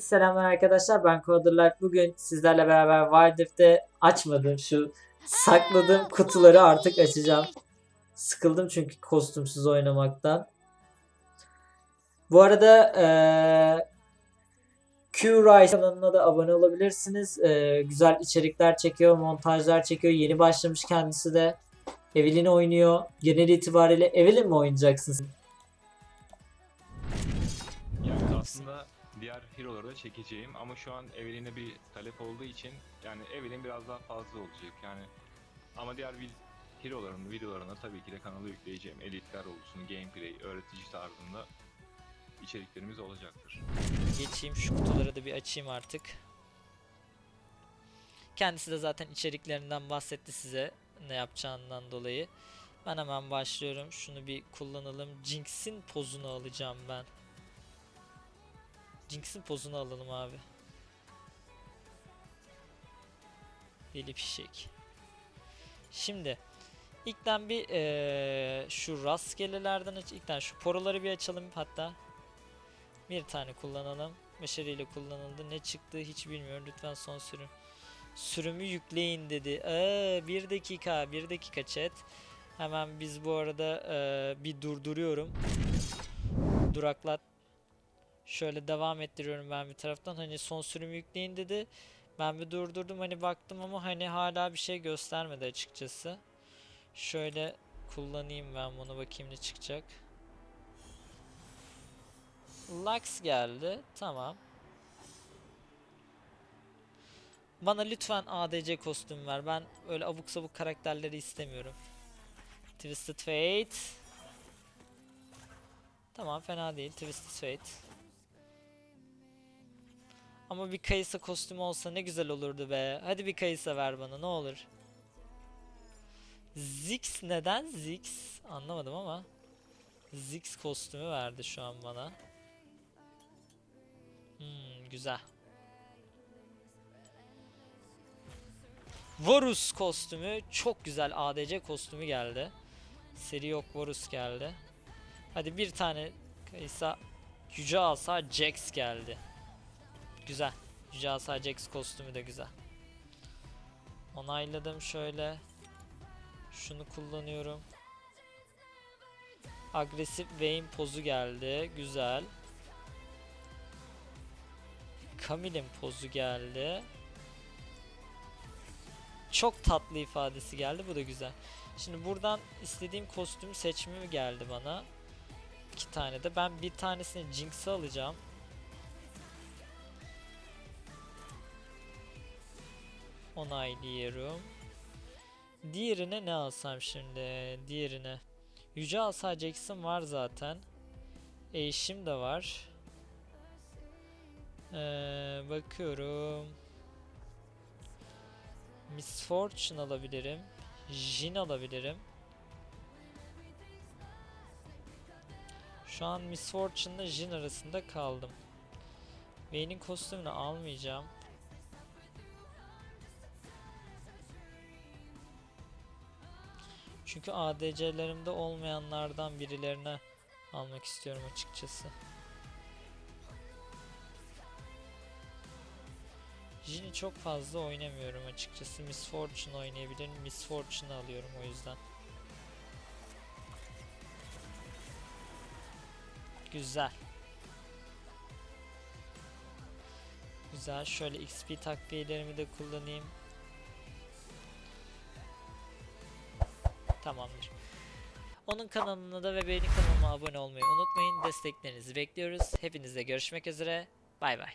Herkese selamlar arkadaşlar. Ben Coderlight. Bugün sizlerle beraber Wild Rift'te açmadığım şu sakladığım kutuları artık açacağım. Sıkıldım çünkü kostümsüz oynamaktan. Bu arada eee Q-Rise kanalına da abone olabilirsiniz. Eee, güzel içerikler çekiyor, montajlar çekiyor. Yeni başlamış kendisi de. Evelyn oynuyor. Genel itibariyle Evelyn mi oynayacaksın? Yani aslında diğer hero'ları da çekeceğim ama şu an Evelyn'e bir talep olduğu için yani Evelyn biraz daha fazla olacak yani. Ama diğer hero'ların videolarına tabii ki de kanala yükleyeceğim. Elitler olsun, gameplay, öğretici tarzında içeriklerimiz olacaktır. Geçeyim şu kutuları da bir açayım artık. Kendisi de zaten içeriklerinden bahsetti size ne yapacağından dolayı. Ben hemen başlıyorum. Şunu bir kullanalım. Jinx'in pozunu alacağım ben. Jinx'in pozunu alalım abi. Deli fişek. Şimdi ilkten bir eee, şu rastgelelerden aç. İlkten şu poroları bir açalım hatta. Bir tane kullanalım. Başarıyla kullanıldı. Ne çıktı hiç bilmiyorum. Lütfen son sürüm. Sürümü yükleyin dedi. Aa, bir dakika. Bir dakika chat. Hemen biz bu arada eee, bir durduruyorum. Duraklat. Şöyle devam ettiriyorum ben bir taraftan. Hani son sürümü yükleyin dedi. Ben bir durdurdum hani baktım ama hani hala bir şey göstermedi açıkçası. Şöyle kullanayım ben bunu bakayım ne çıkacak. Lux geldi. Tamam. Bana lütfen ADC kostüm ver. Ben öyle abuk sabuk karakterleri istemiyorum. Twisted Fate. Tamam fena değil. Twisted Fate. Ama bir Kayısa kostümü olsa ne güzel olurdu be. Hadi bir Kayısa ver bana ne olur. Ziggs neden Ziggs? Anlamadım ama. Ziggs kostümü verdi şu an bana. Hmm, güzel. Varus kostümü çok güzel ADC kostümü geldi. Seri yok Varus geldi. Hadi bir tane Kaysa Yüce Asa Jax geldi. Güzel. Yüce Asa Jax kostümü de güzel. Onayladım şöyle. Şunu kullanıyorum. Agresif Vayne pozu geldi. Güzel. Camille'in pozu geldi. Çok tatlı ifadesi geldi. Bu da güzel. Şimdi buradan istediğim kostümü seçmemi geldi bana. İki tane de. Ben bir tanesini Jinx'e alacağım. Onaylıyorum. Diğerine ne alsam şimdi? Diğerine. Yüce Asa Jackson var zaten. Eşim de var. Ee, bakıyorum. Miss Fortune alabilirim. Jin alabilirim. Şu an Miss Fortune ile Jin arasında kaldım. Vayne'in kostümünü almayacağım. Çünkü ADC'lerimde olmayanlardan birilerine almak istiyorum açıkçası. Jin'i çok fazla oynamıyorum açıkçası. Miss Fortune oynayabilirim. Miss Fortune'ı alıyorum o yüzden. Güzel. Güzel. Şöyle XP takviyelerimi de kullanayım. Tamamdır. Onun kanalına da ve benim kanalıma abone olmayı unutmayın. Desteklerinizi bekliyoruz. Hepinizle görüşmek üzere. Bay bay.